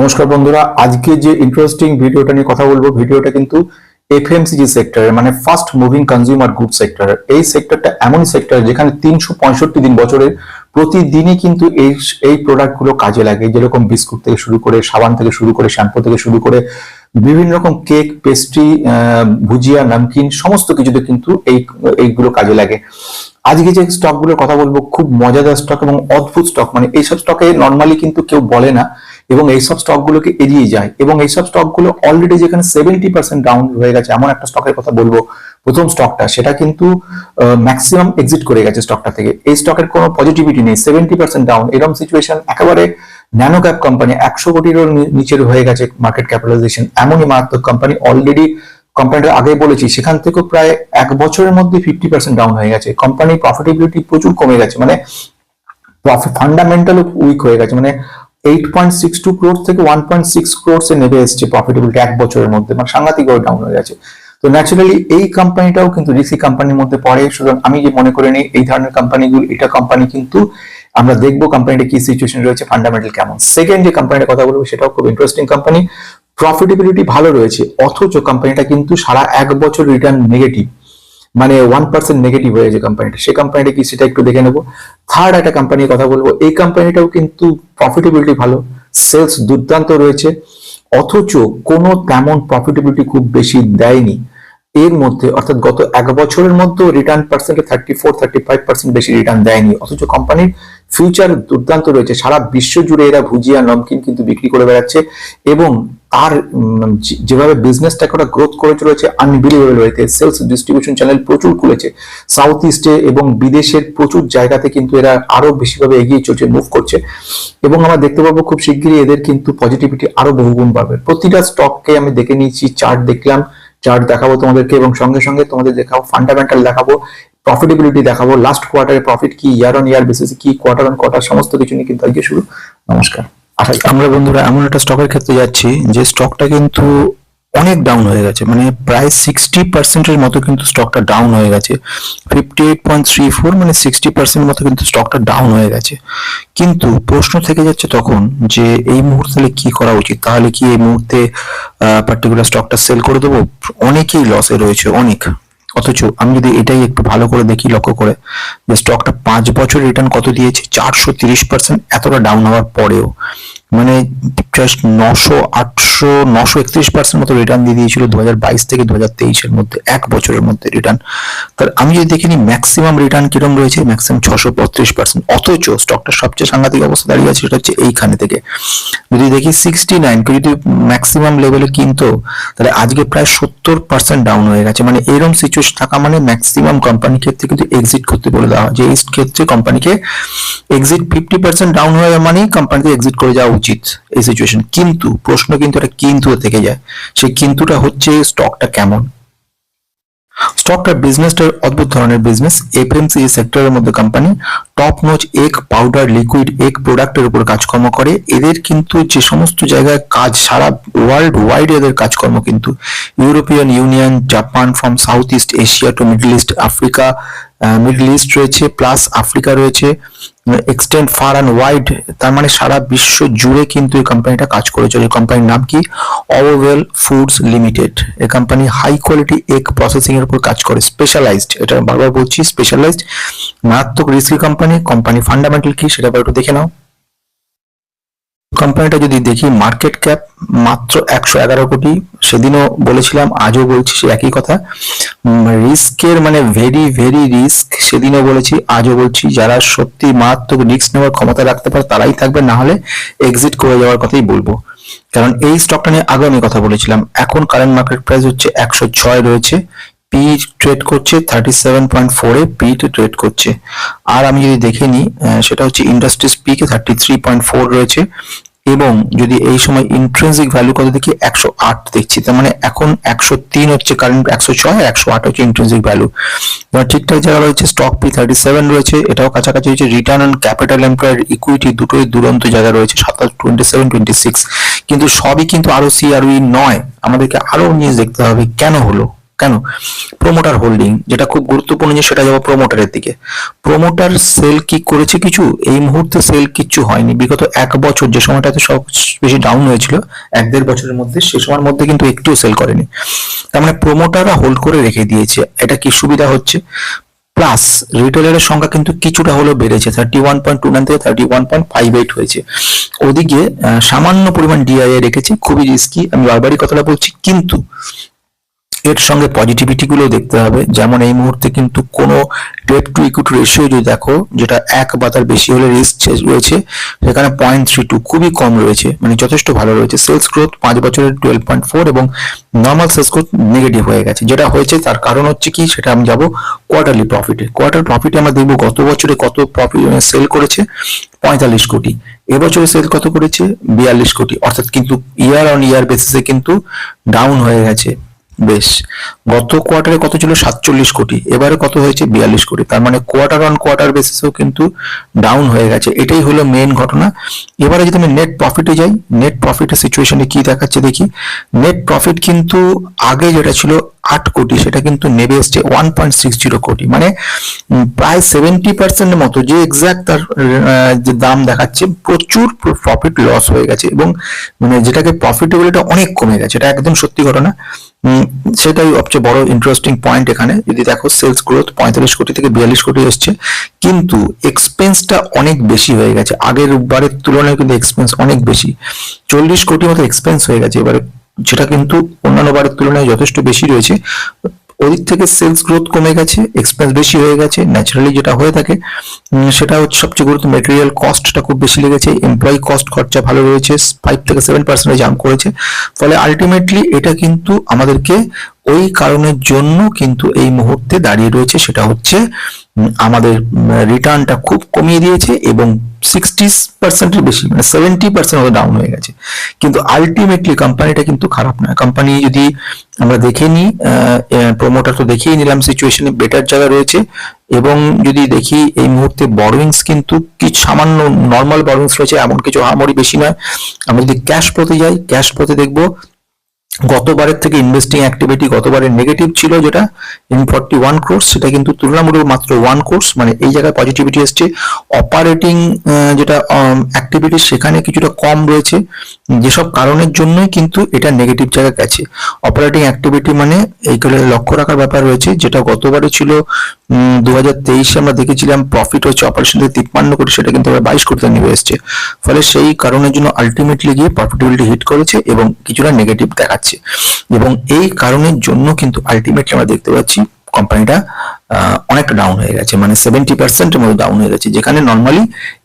নমস্কার বন্ধুরা, আজকে যে ইন্টারেস্টিং ভিডিওটা নিয়ে কথা বলব, ভিডিওটা কিন্তু এফএমসিজি সেক্টরের মানে ফাস্ট মুভিং কনজিউমার গুড সেক্টরের এই সেক্টরটা এমন সেক্টর যেখানে তিনশো পঁয়ষট্টি দিন বছরের প্রতিদিনই কিন্তু এই এই প্রোডাক্টগুলো কাজে লাগে। যেরকম বিস্কুট থেকে শুরু করে, সাবান থেকে শুরু করে শ্যাম্পু থেকে শুরু করে, বিভিন্ন রকম কেক পেস্ট্রি ভুজিয়া, নামকিন, সমস্ত কিছুতে কিন্তু এই, এইগুলো কাজে লাগে। আজকে যে স্টকগুলোর কথা বলব, খুব মজাদার স্টক এবং অদ্ভুত স্টক মানে এইসব স্টকে নর্মালি কিন্তু কেউ বলে না। এবং এইসব স্টকগুলোকে এড়িয়ে যায়। এবং এইসব স্টকগুলো অলরেডি যেখানে সেভেন্টি পার্সেন্ট ডাউন হয়ে গেছে, এমন একটা স্টকের কথা বলব, প্রথম স্টকটা সেটা কিন্তু ম্যাক্সিমাম এক্সিট করে গেছে স্টকটা থেকে। এই স্টকের কোনো পজিটিভিটি নেই সেভেন্টি পার্সেন্ট ডাউন এরকম সিচুয়েশন একেবারে ন্যানো ক্যাপ কোম্পানি একশো কোটিরও নিচের হয়ে গেছে মার্কেট ক্যাপিটালাইজেশন এমনই মারাত্মক কোম্পানি অলরেডি কোম্পানিটা আগে বলেছি, সেখান থেকেও প্রায় এক বছরের মধ্যে ফিফটি পার্সেন্ট ডাউন হয়ে গেছে। কোম্পানির প্রফিটেবিলিটি প্রচুর কমে গেছে মানে ফান্ডামেন্টাল উইক হয়ে গেছে মানে eight point six two crore থেকে ওয়ান পয়েন্ট নেমে এসছে প্রফিটেবিলিটি এক বছরের মধ্যে মানে সাংঘাতিক ডাউন হয়ে গেছে। তো ন্যাচারালি এই কোম্পানিটাও কিন্তু কোম্পানির মধ্যে পড়ে। সুতরাং আমি যে মনে করে নিই, এই ধরনের কোম্পানিগুলো এটা কোম্পানি কিন্তু আমরা দেখব কোম্পানিটা কি সিচুয়েশন রয়েছে ফান্ডামেন্টাল কেমন। সেকেন্ড যে কোম্পানিটার কথা বলব, সেটাও খুব ইন্টারেস্টিং কোম্পানি প্রফিটেবিলিটি ভালো রয়েছে, অথচ কোম্পানিটা কিন্তু সারা এক বছর রিটার্ন নেগেটিভ মানে ওয়ান পার্সেন্ট নেগেটিভ হয়ে যে কোম্পানিটা সেই কোম্পানিটা কি সেটা একটু দেখে নেব। থার্ড একটা কোম্পানির কথা বলব। এই কোম্পানিটাও কিন্তু প্রফিটেবিলিটি ভালো। সেলস দুর্দান্ত রয়েছে। অথচ কোনো তেমন প্রফিটেবিলিটি খুব বেশি দেয়নি। এর মধ্যে, অর্থাৎ গত এক বছরের মধ্যে রিটার্ন পার্সেন্টে thirty four thirty five percent বেশি রিটার্ন দেয়নি। অথচ কোম্পানির ফিউচার দুর্দান্ত রয়েছে। সারা বিশ্ব জুড়ে এরা ভুজিয়া, নমকিন কিন্তু বিক্রি করে বেড়াচ্ছে এবং তার যেভাবে বিজনেসটাকে ওরা গ্রোথ করে চলেছে আনবিলিভেবল ওয়েতে সেলস ডিস্ট্রিবিউশন চ্যানেল প্রচুর খুলেছে। সাউথ ইস্টে এবং বিদেশের প্রচুর জায়গাতে কিন্তু এরা আরও বেশিভাবে এগিয়ে চলছে মুভ করছে। এবং আমরা দেখতে পাবো খুব শিগগিরই এদের কিন্তু পজিটিভিটি আরও বহুগুণ বাড়বে। প্রতিটা স্টককে আমি দেখে নিয়েছি চার্ট দেখলাম। চার্ট দেখাবো তোমাদেরকে এবং সঙ্গে সঙ্গে তোমাদের দেখাবো ফান্ডামেন্টাল দেখাবো প্রফিটেবিলিটি দেখাবো লাস্ট কোয়ার্টারের প্রফিট কি ইয়ার অন ইয়ার বেসিসে কি কোয়ার্টার অন কোয়ার্টার সমস্ত কিছু নিয়ে কিন্তু আজকে শুরু। নমস্কার। আশা আমরা বন্ধুরা এমন একটা স্টকের ক্ষেত্রে যাচ্ছি, যে স্টকটা কিন্তু অনেক ডাউন হয়ে গেছে। মানে প্রায় সিক্সটি পার্সেন্টের মতো কিন্তু স্টকটা ডাউন হয়ে গেছে। Fifty eight point three four মানে সিক্সটি পার্সেন্ট মতো কিন্তু স্টকটা ডাউন হয়ে গেছে। কিন্তু প্রশ্ন থেকে যাচ্ছে তখন যে এই মুহূর্তে কি করা উচিত? তাহলে কি এই মুহূর্তে পার্টিকুলার স্টকটা সেল করে দেবো? অনেকেই লসে রয়েছে, অনেক। অথচ আমি যদি এটাই একটু ভালো করে দেখি, লক্ষ্য করে, যে স্টকটা পাঁচ বছর রিটার্ন কত দিয়েছে? চারশো তিরিশ পার্সেন্ট এতটা ডাউন হওয়ার পরেও। মানে জাস্ট নশো, আটশো, নশো একত্রিশ পার্সেন্ট মতো রিটার্ন দিয়ে দিয়েছিল দু থেকে দু হাজার মধ্যে, এক বছরের মধ্যে রিটার্ন তাহলে আমি যদি দেখে নিই ম্যাক্সিমাম রিটার্ন কিরম রয়েছে ম্যাক্সিমাম ছশো বত্রিশ পার্সেন্ট অথচ স্টকটা সবচেয়ে সাংঘাতিক অবস্থা দাঁড়িয়ে আছে সেটা হচ্ছে এইখানে থেকে। যদি দেখি সিক্সটি নাইন কেউ যদি ম্যাক্সিমাম লেভেলে কিনতো, তাহলে আজকে প্রায় সত্তর পার্সেন্ট ডাউন হয়ে গেছে। মানে এরকম সিচুয়েশন থাকা মানে ম্যাক্সিমাম কোম্পানির ক্ষেত্রে কিন্তু এক্সিট করতে বলে দেওয়া হয়। যে এই ক্ষেত্রে কোম্পানিকে এক্সিট ফিফটি পার্সেন্ট ডাউন হয়ে যাওয়া মানেই কোম্পানিকে এক্সিট করে যাওয়া উচিত এই সিচুয়েশন কিন্তু, প্রশ্ন কিন্তু একটা কিন্তু থেকে যায়। সেই কিন্তুটা হচ্ছে স্টকটা কেমন? স্টকটার বিজনেসটা অদ্ভুত ধরনের বিজনেস এফএমসি সেক্টরের মধ্যে কোম্পানি টপ নোচ এক পাউডার লিকুইড এক প্রোডাক্টের উপর কাজকর্ম করে। এদের কিন্তু যে সমস্ত জায়গায় কাজ, সারা ওয়ার্ল্ড ওয়াইড এদের কাজকর্ম কিন্তু। European Union Japan from South East Asia to Middle East Africa Middle East রয়েছে প্লাস আফ্রিকা রয়েছে এক্সটেন্ড ফার অ্যান্ড ওয়াইড তার মানে সারা বিশ্ব জুড়ে কিন্তু এই কোম্পানিটা কাজ করে চলে। কোম্পানির নাম কি? অওয়েল ফুডস লিমিটেড এই company high quality egg processing এর উপর কাজ করে স্পেশালাইজড এটা বারবার বলছি স্পেশালাইজড মারাত্মক রিস্কি কোম্পানি কোম্পানি ফান্ডামেন্টাল কি সেটা একটু দেখে নাও। কোম্পানিটা যদি দেখি মার্কেট ক্যাপ মাত্র একশো এগারো কোটি, সেদিনও বলেছিলাম, আজও বলছি সে একই কথা। রিস্কের মানে ভেরি ভেরি রিস্ক সেদিনও বলেছি, আজও বলছি, যারা সত্যি মারাত্মক রিস্ক নেওয়ার ক্ষমতা রাখতে পারে, তারাই থাকবে, না হলে এক্সিট করে যাওয়ার কথাই বলব। কারণ এই স্টকটা নিয়ে আগে আমি কথা বলেছিলাম, এখন কারেন্ট মার্কেট প্রাইস হচ্ছে একশো ছয় রয়েছে পি ট্রেড করছে থার্টি সেভেন পয়েন্ট ফোরে পি ট্রেড করছে। আর আমি যদি দেখে নিই সেটা হচ্ছে ইন্ডাস্ট্রিজ পি কে থার্টি থ্রি পয়েন্ট ফোর রয়েছে এবং যদি এই সময় ইন্ট্রেন্সিক ভ্যালু কত দেখি, একশো আট দেখছি। তার মানে এখন একশো তিন হচ্ছে কারেন্ট একশো ছয় একশো আট হচ্ছে ইন্ট্রেন্সিক ভ্যালু এবার ঠিকঠাক জায়গা রয়েছে স্টক পি থার্টি সেভেন রয়েছে, এটাও কাছাকাছি হচ্ছে return on capital employed equity দুটোই দুরন্ত জায়গা রয়েছে, সাতাশ টোয়েন্টি সেভেন টোয়েন্টি সিক্স কিন্তু সবই কিন্তু আরও সি আর নয়। আমাদেরকে আরও নিয়ে দেখতে হবে, কেন হলো? কেন? প্রোমোটার হোল্ডিং যেটা খুব গুরুত্বপূর্ণ যে সেটা যাব প্রোমোটারের দিকে। প্রোমোটার সেল কি করেছে কিছু? এই মুহূর্তে সেল কিচ্ছু হয়নি। বিগত এক বছর যে সময়টাতে সব বেশি ডাউন হয়েছিল, এক দেড় বছরের মধ্যে, সে সময়ের মধ্যে কিন্তু একটুও সেল করেনি। তার মানে প্রোমোটাররা হোল্ড করে রেখে দিয়েছে। এটা কি সুবিধা হচ্ছে? প্লাস রিটেলারের সংখ্যা কিন্তু কিছুটা হলেও বেড়েছে। Thirty one point two nine থেকে thirty one point five eight হয়েছে। ওদিকে সামান্য পরিমাণ ডিআইএ রেখেছে। খুবই রিস্কি আমি বারবারই কথাটা বলছি। কিন্তু এর সঙ্গে পজিটিভিটি গুলো দেখতে হবে। যেমন এই মুহূর্তে কিন্তু কোনো ডেট টু ইকুইটি রেশিও যদি দেখো, যেটা এক বা তার বেশি হলে রিস্ক রয়েছে, সেখানে পয়েন্ট থ্রি টু খুবই কম রয়েছে মানে যথেষ্ট ভালো রয়েছে। সেলস গ্রোথ পাঁচ বছরের টুয়েলভ পয়েন্ট ফোর এবং নর্মাল সেলস গ্রোথ নেগেটিভ হয়ে গেছে। যেটা হয়েছে তার কারণ হচ্ছে কি, সেটা আমি যাব কোয়ার্টারলি প্রফিটে কোয়ার্টার প্রফিটে আমরা দেখব গত বছরে কত প্রফিট সেল করেছে? পঁয়তাল্লিশ কোটি। এবছরে সেল কত করেছে? বিয়াল্লিশ কোটি। অর্থাৎ কিন্তু ইয়ার অন ইয়ার বেসিসে কিন্তু ডাউন হয়ে গেছে। বেশ। গত কোয়ার্টারে কত ছিল? সাতচল্লিশ কোটি। এবারে কত হয়েছে? বিয়াল্লিশ কোটি। তার মানে কোয়ার্টার অন কোয়ার্টার বেসিসেও কিন্তু ডাউন হয়ে গেছে। এটাই হলো মেন ঘটনা। এবারে যদি আমি নেট প্রফিটে যাই নেট প্রফিটের সিচুয়েশনে কি দেখাচ্ছে দেখি? নেট প্রফিট কিন্তু আগে যেটা ছিল আট কোটি, সেটা কিন্তু নেমে এসছে ওয়ান পয়েন্ট সিক্স জিরো কোটি। মানে প্রায় সেভেন্টি পার্সেন্টের মতো, যে এক্সাক্ট তার যে দাম দেখাচ্ছে, প্রচুর প্রফিট লস হয়ে গেছে এবং মানে যেটাকে প্রফিটেবিলিটি অনেক কমে গেছে। এটা একদম সত্যি ঘটনা। সেটাই সবচেয়ে বড় ইন্টারেস্টিং পয়েন্ট এখানে। যদি দেখো সেলস গ্রোথ পঁয়তাল্লিশ কোটি থেকে বিয়াল্লিশ কোটি এসছে, কিন্তু এক্সপেন্সটা অনেক বেশি হয়ে গেছে। আগের বারের তুলনায় কিন্তু এক্সপেন্স অনেক বেশি। চল্লিশ কোটি মতো এক্সপেন্স হয়ে গেছে। এবারে যেটা কিন্তু অন্যান্য বারের তুলনায় যথেষ্ট বেশি রয়েছে। ওদিক থেকে সেলস গ্রোথ কমে গেছে এক্সপেন্স বেশি হয়ে গেছে ন্যাচারালি যেটা হয়ে থাকে সেটা হচ্ছে সবচেয়ে গুরুত্ব মেটেরিয়াল কস্টটা খুব বেশি লেগেছে এমপ্লয়ি কস্ট খরচা ভালো রয়েছে ফাইভ থেকে সেভেন পার্সেন্টে জাম্প করেছে, ফলে আলটিমেটলি এটা কিন্তু আমাদেরকে ওই কারণের জন্য কিন্তু এই মুহূর্তে দাঁড়িয়ে রয়েছে, সেটা হচ্ছে আমাদের রিটার্নটা খুব কমিয়ে দিয়েছে এবং সিক্সটি পার্সেন্টের বেশি মানে সেভেন্টি পার্সেন্ট ডাউন হয়ে গেছে। কিন্তু আলটিমেটলি কোম্পানিটা কিন্তু খারাপ নয়। কোম্পানি যদি আমরা দেখে নিই প্রোমোটার তো দেখেই নিলাম সিচুয়েশনে বেটার জায়গা রয়েছে এবং যদি দেখি এই মুহূর্তে বরোইংস কিন্তু কিছু সামান্য নর্মাল বরোইংস রয়েছে, এমন কিছু আহামরি বেশি নয়। আমরা যদি ক্যাশ প্রতি যাই ক্যাশ প্রতি দেখব গতবারের থেকে ইনভেস্টিং অ্যাক্টিভিটি গতবারের নেগেটিভ ছিল যেটা ইন ফর্টি ওয়ান কোর্স সেটা কিন্তু তুলনামূলক মাত্র ওয়ান কোর্স মানে এই জায়গায় পজিটিভিটি এসছে। অপারেটিং যেটা অ্যাক্টিভিটি সেখানে কিছুটা কম রয়েছে। যেসব কারণের জন্যই কিন্তু এটা নেগেটিভ জায়গায় গেছে। অপারেটিং অ্যাক্টিভিটি মানে এইগুলো লক্ষ্য রাখার ব্যাপার রয়েছে, যেটা গতবারে ছিল দু হাজার তেইশে আমরা দেখেছিলাম প্রফিট হচ্ছে অপারেশন থেকে তিপ্পান্ন কোটি, সেটা কিন্তু আবার বাইশ কোটিতে নেমে এসছে। ফলে সেই কারণের জন্য আলটিমেটলি গিয়ে প্রফিটেবিলিটি হিট করেছে এবং কিছুটা নেগেটিভ দেখাচ্ছে। এবং এই কারণের জন্য কিন্তু আলটিমেটলি আমরা দেখতে পাচ্ছি কোম্পানিটা অনেক ডাউন হয়ে গেছে। মানে সেভেন্টি পার্সেন্টের মতো ডাউন হয়ে গেছে যেখানে নর্মালি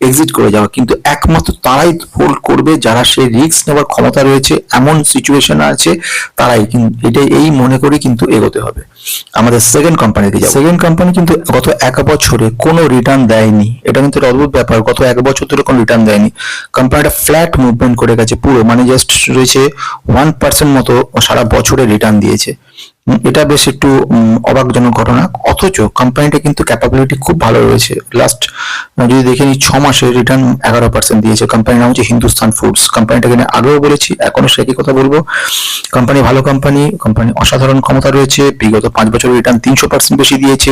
এক্সিট করে যাওয়া, কিন্তু একমাত্র তারাই হোল্ড করবে যারা সেই রিস্ক নেওয়ার ক্ষমতা রয়েছে। এমন সিচুয়েশন আছে, তারাই কিন্তু, এটাই, এই মনে করে কিন্তু এগোতে হবে। আমাদের সেকেন্ড কোম্পানিতে যাব। সেকেন্ড কোম্পানি কিন্তু গত এক বছরে কোনো রিটার্ন দেয়নি। এটা কিন্তু অদ্ভুত ব্যাপার। গত এক বছর ধরে কোনো রিটার্ন দেয়নি। কোম্পানিটা ফ্ল্যাট মুভমেন্ট করে গেছে পুরো। মানে জাস্ট রয়েছে ওয়ান পার্সেন্ট মতো সারা বছরে রিটার্ন দিয়েছে। এটা বেশ একটু অবাকজনক ঘটনা। অথচ কোম্পানিটা কিন্তু ক্যাপাবিলিটি খুব ভালো রয়েছে। লাস্ট যদি দেখে নিই ছ মাসে রিটার্ন এগারো পার্সেন্ট দিয়েছে। কোম্পানির নাম হচ্ছে হিন্দুস্তান ফুডস কোম্পানিটাকে নিয়ে আগেও বলেছি এখনও সেই একই কথা বলব? কোম্পানি ভালো কোম্পানি কোম্পানি অসাধারণ ক্ষমতা রয়েছে। বিগত পাঁচ বছরের রিটার্ন তিনশো পার্সেন্ট বেশি দিয়েছে।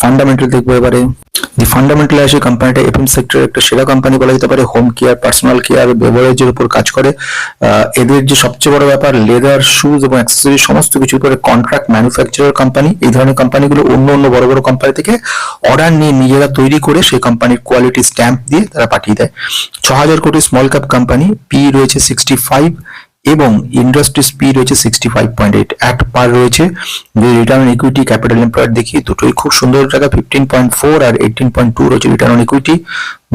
ফান্ডামেন্টাল দেখব এবারে। যে ফান্ডামেন্টাল আসে কোম্পানিটা এফএম সেক্টরের একটা সেরা কোম্পানি বলা যেতে পারে হোম কেয়ার পার্সোনাল কেয়ার বেভারেজের উপর কাজ করে। এদের যে সবচেয়ে বড় ব্যাপার লেদার শুজ এবং অ্যাক্সেসরি সমস্ত কিছুর উপরে কন্ট্রাক্ট ম্যানুফ্যাকচারার কোম্পানি এই ধরনের কোম্পানিগুলো অন্য অন্য বড় বড় কোম্পানি থেকে অর্ডার নিয়ে নিজেরা তৈরি করে সেই কোম্পানির কোয়ালিটি স্ট্যাম্প দিয়ে তারা পাঠিয়ে দেয়। ছ হাজার কোটি স্মল ক্যাপ কোম্পানি পি রয়েছে সিক্সটি ফাইভ এবং ইন্ডাস্ট্রি স্পি রয়েছে সিক্সটি ফাইভ পয়েন্ট এইট পার রয়েছে। যে return on equity capital employed দেখি, দুটোই খুব সুন্দর জায়গা ফিফটিন পয়েন্ট ফোর আর এইটিন পয়েন্ট টু রয়েছে রিটার্ন অন ইকুইটি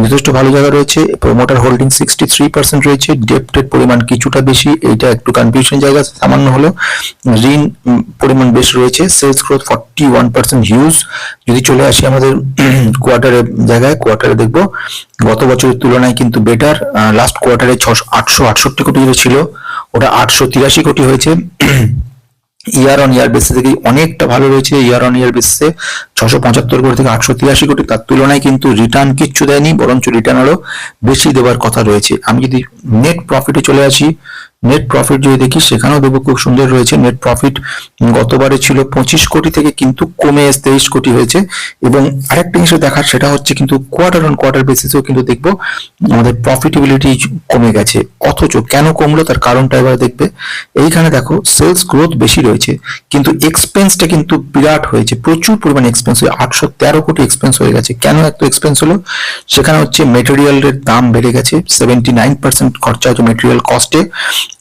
যথেষ্ট ভালো জায়গা রয়েছে promoter holding sixty three percent রয়েছে ডেপ্টের পরিমাণ কিছুটা বেশি, এইটা একটু কনফিউশন জায়গা সামান্য হলো ঋণ পরিমাণ বেশ রয়েছে sales growth forty one percent huge যদি চলে আসি আমাদের কোয়ার্টারের জায়গায় কোয়ার্টারে দেখব, গত বছরের তুলনায় কিন্তু বেটার লাস্ট কোয়ার্টারে ছশো আটশো আটষট্টি কোটি ছিল, ওটা আটশো তিরাশি কোটি হয়েছে। ইয়ার অন ইয়ার বেসে থেকে অনেকটা ভালো রয়েছে। ইয়ার অন ইয়ার বেসিসে ছশো পঁচাত্তর কোটি থেকে আটশো তিরাশি কোটি। তার তুলনায় কিন্তু রিটার্ন কিচ্ছু দেয়নি, বরঞ্চ রিটার্ন আরও বেশি দেওয়ার কথা রয়েছে। আমি যদি নেট প্রফিটে চলে আসি নেট প্রফিট যদি দেখি, সেখানেও দেখব খুব সুন্দর রয়েছে। নেট প্রফিট গতবারে ছিল পঁচিশ কোটি থেকে কিন্তু কমে তেইশ কোটি হয়েছে। এবং আরেকটা জিনিস দেখার, সেটা হচ্ছে কিন্তু কোয়ার্টার অন কোয়ার্টার বেসিসেও কিন্তু দেখব, আমাদের প্রফিটেবিলিটি কমে গেছে। অথচ কেন কমলো, তার কারণটা এবার দেখবে। এইখানে দেখো সেলস গ্রোথ বেশি রয়েছে, কিন্তু এক্সপেন্সটা কিন্তু বিরাট হয়েছে। প্রচুর পরিমাণে এক্সপেন্স হয়ে আটশো তেরো কোটি এক্সপেন্স হয়ে গেছে। কেন এত এক্সপেন্স হলো? সেখানে হচ্ছে মেটেরিয়ালের দাম বেড়ে গেছে। সেভেন্টি নাইন পার্সেন্ট খরচা হচ্ছে মেটেরিয়াল কস্টে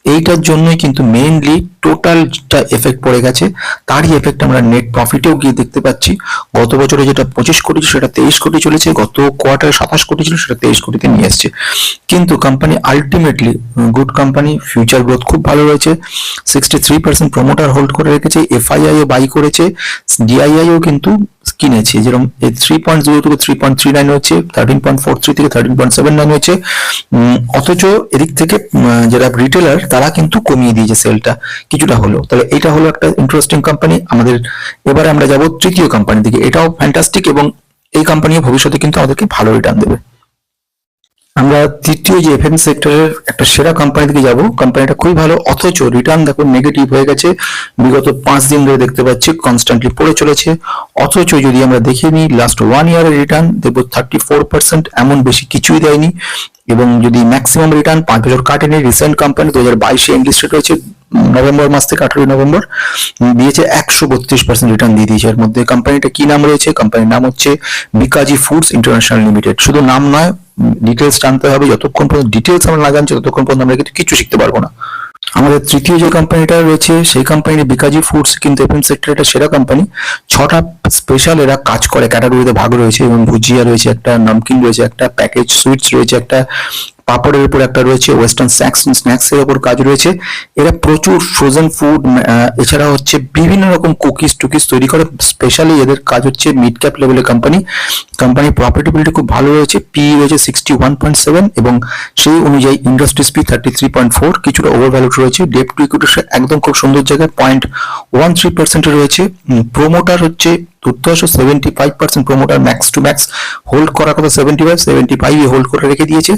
এইটার জন্যই কিন্তু মেইনলি টোটালটা এফেক্ট পড়ে গেছে। তারই এফেক্ট আমরা নেট প্রফিটেও গিয়ে দেখতে পাচ্ছি। গত বছরে যেটা পঁচিশ কোটি ছিল সেটা তেইশ কোটি চলেছে। গত কোয়ার্টারে সাতাশ কোটি ছিল সেটা তেইশ কোটিতে নিয়ে এসছে কিন্তু company ultimately good company future growth খুব ভালো রয়েছে। Sixty three percent promoter hold করে রেখেছে এফআইআই ও বাই করেছে ডিআইআই ও কিন্তু কিনেছে। যেরকম এই থ্রি পয়েন্ট জিরো থেকে থ্রি পয়েন্ট থ্রি নাইন হচ্ছে থার্টিন পয়েন্ট ফোর থ্রি থেকে thirteen point seven nine um, অথচ এদিক থেকে যারা রিটেলার তারা কিন্তু কমিয়ে দিয়েছে সেলটা কিছুটা হলো তাহলে এটা হলো একটা ইন্টারেস্টিং কোম্পানি আমাদের এবারে আমরা যাব তৃতীয় কোম্পানি দিকে। এটাও ফ্যান্টাস্টিক এবং এই কোম্পানি ভবিষ্যতে কিন্তু আমাদেরকে ভালো রিটার্ন দেবে। আমরা তৃতীয় যে এফএম সেক্টরের একটা সেরা কোম্পানি দিকে যাব। কোম্পানিটা খুবই ভালো, অথচ রিটার্ন দেখো নেগেটিভ হয়ে গেছে। বিগত পাঁচ দিন ধরে দেখতে পাচ্ছি কনস্ট্যান্টলি পড়ে চলেছে। অথচ যদি আমরা দেখে নিই লাস্ট ওয়ান ইয়ারের রিটার্ন দেখব থার্টি ফোর পার্সেন্ট এমন বেশি কিছুই দেয়নি। এবং যদি ম্যাক্সিমাম রিটার্ন পাঁচ বছর কাটেনি রিসেন্ট কোম্পানি দু হাজার বাইশে ইনলিস্টেড রয়েছে, নভেম্বর মাস থেকে আঠারোই নভেম্বর দিয়েছে একশো বত্রিশ পার্সেন্ট রিটার্ন দিয়ে দিয়েছে। এর মধ্যে কোম্পানিটা কি নাম রয়েছে? কোম্পানির নাম হচ্ছে বিকাজি ফুডস ইন্টারন্যাশনাল লিমিটেড শুধু নাম নয় ডিটেলস জানতে হবে, যতক্ষণ পর্যন্ত ডিটেলস আমরা না জানছি, ততক্ষণ পর্যন্ত আমরা কিন্তু কিছু শিখতে পারব না। আমাদের তৃতীয় যে কোম্পানিটা রয়েছে, সেই কোম্পানির বিকাজি ফুডস কিন্তু এফএম সেক্টর একটা সেরা কোম্পানি ছটা স্পেশাল এরা কাজ করে ক্যাটাগরিতে ভাগ রয়েছে এবং ভুজিয়া রয়েছে একটা, নামকিন রয়েছে একটা প্যাকেজ সুইটস রয়েছে একটা, পাপড়ের উপর একটা রয়েছে ওয়েস্টার্ন স্ন্যাক্স স্ন্যাক্স এর উপর কাজ রয়েছে। এরা প্রচুর ফ্রোজেন ফুড এছাড়া হচ্ছে বিভিন্ন রকম কুকিজ টুকিজ তৈরি করে। স্পেশালি এদের কাজ হচ্ছে মিড ক্যাপ লেভেলের কোম্পানি কোম্পানির প্রফিটেবিলিটি খুব ভালো রয়েছে পি রয়েছে সিক্সটি ওয়ান পয়েন্ট সেভেন এবং সেই অনুযায়ী industries P thirty three point four কিছুটা ওভার ভ্যালুড রয়েছে। ডেপ টু ইকুইটি একদম খুব সুন্দর জায়গায় পয়েন্ট ওয়ান থ্রি পার্সেন্টে রয়েছে। প্রোমোটার হচ্ছে দুর্দশ seventy five percent promoter max to max hold করার কথা seventy five seventy five hold করে রেখে দিয়েছে।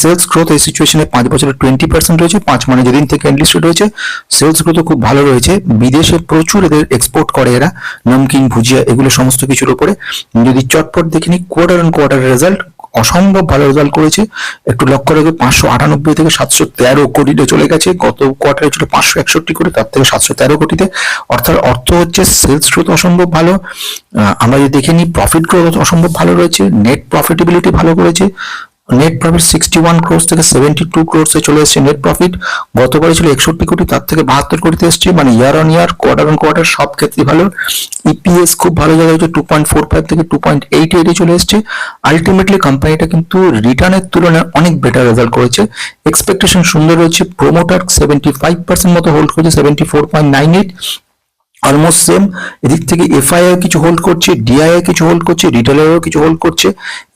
সেলস গ্রোথ এই সিচুয়েশনে পাঁচ বছরের টোয়েন্টি পার্সেন্ট রয়েছে, পাঁচ মানে যেদিন থেকে এনলিস্টেড রয়েছে সেলস গ্রোথ খুব ভালো রয়েছে। বিদেশে প্রচুর এদের এক্সপোর্ট করে এরা, নমকিন, ভুজিয়া, এগুলো সমস্ত কিছুর উপরে। যদি চটপট দেখে নিই কোয়ার্টার অন কোয়ার্টার রেজাল্ট অসম্ভব ভালো রেজাল্ট করেছে। একটু লক্ষ্য রেখে পাঁচশো আটানব্বই থেকে সাতশো তেরো কোটিতে চলে গেছে। গত কোয়ার্টারে ছিল পাঁচশো একষট্টি কোটি, তার থেকে সাতশো তেরো কোটিতে। অর্থাৎ অর্থ হচ্ছে সেলস গ্রোথ অসম্ভব ভালো। আমরা যদি দেখে নিই প্রফিট গ্রোথ অসম্ভব ভালো রয়েছে। নেট প্রফিটেবিলিটি ভালো করেছে। Net profit sixty one crores থেকে সেভেন্টি টু ক্রোর্সে চলে এসেছে নেট প্রফিট গতবারে ছিল একষট্টি কোটি, তার থেকে বাহাত্তর কোটিতে এসছে। মানে year on year quarter on quarter সব ক্ষেত্রে ভালো। ইপিএস খুব ভালো জায়গায় হচ্ছে টু পয়েন্ট ফোর ফাইভ থেকে টু পয়েন্ট এইট এইটে চলে এসছে। আলটিমেটলি কোম্পানিটা কিন্তু রিটার্নের তুলনায় অনেক বেটার রেজাল্ট করেছে। এক্সপেকটেশন সুন্দর রয়েছে প্রোমোটার সেভেন্টি ফাইভ পার্সেন্ট মতো হোল্ড করেছে seventy four point nine eight almost same এদিক থেকে এফআইআর কিছু হোল্ড করছে ডিআইআর কিছু হোল্ড করছে রিটেলারও কিছু হোল্ড করছে,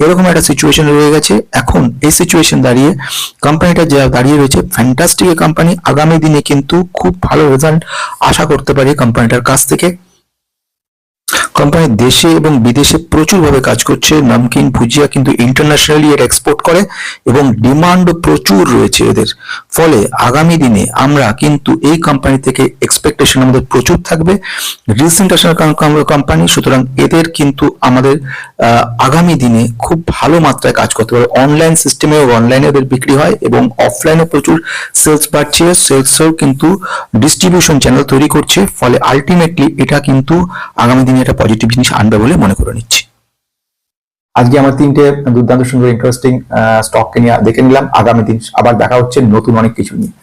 এরকম একটা সিচুয়েশন রয়ে গেছে। এখন এই সিচুয়েশন দাঁড়িয়ে কোম্পানিটা যা দাঁড়িয়ে রয়েছে ফ্যান্টাস্টিক কোম্পানি আগামী দিনে কিন্তু খুব ভালো রেজাল্ট আশা করতে পারি কোম্পানিটার কাছ থেকে। কোম্পানি দেশে এবং বিদেশে প্রচুরভাবে কাজ করছে। নামকিন ভুজিয়া কিন্তু ইন্টারন্যাশনালি এর এক্সপোর্ট করে এবং ডিমান্ডও প্রচুর রয়েছে এদের। ফলে আগামী দিনে আমরা কিন্তু এই কোম্পানি থেকে এক্সপেকটেশন আমাদের প্রচুর থাকবে। রিসেন্ট আসার কোম্পানি সুতরাং এদের কিন্তু আমাদের আগামী দিনে খুব ভালো মাত্রায় কাজ করতে পারে অনলাইন সিস্টেমে অনলাইনে এদের বিক্রি হয় এবং অফলাইনে প্রচুর সেলস বাড়ছে। সেলসও কিন্তু ডিস্ট্রিবিউশন চ্যানেল তৈরি করছে। ফলে আলটিমেটলি এটা কিন্তু আগামী দিনে একটা পজিটিভ জিনিস আনবে বলে মনে করে নিচ্ছি। আজকে আমার তিনটে দুর্দান্ত সুন্দর ইন্টারেস্টিং স্টককে নিয়ে দেখে নিলাম। আগামী দিন আবার দেখা হচ্ছে নতুন অনেক কিছু নিয়ে।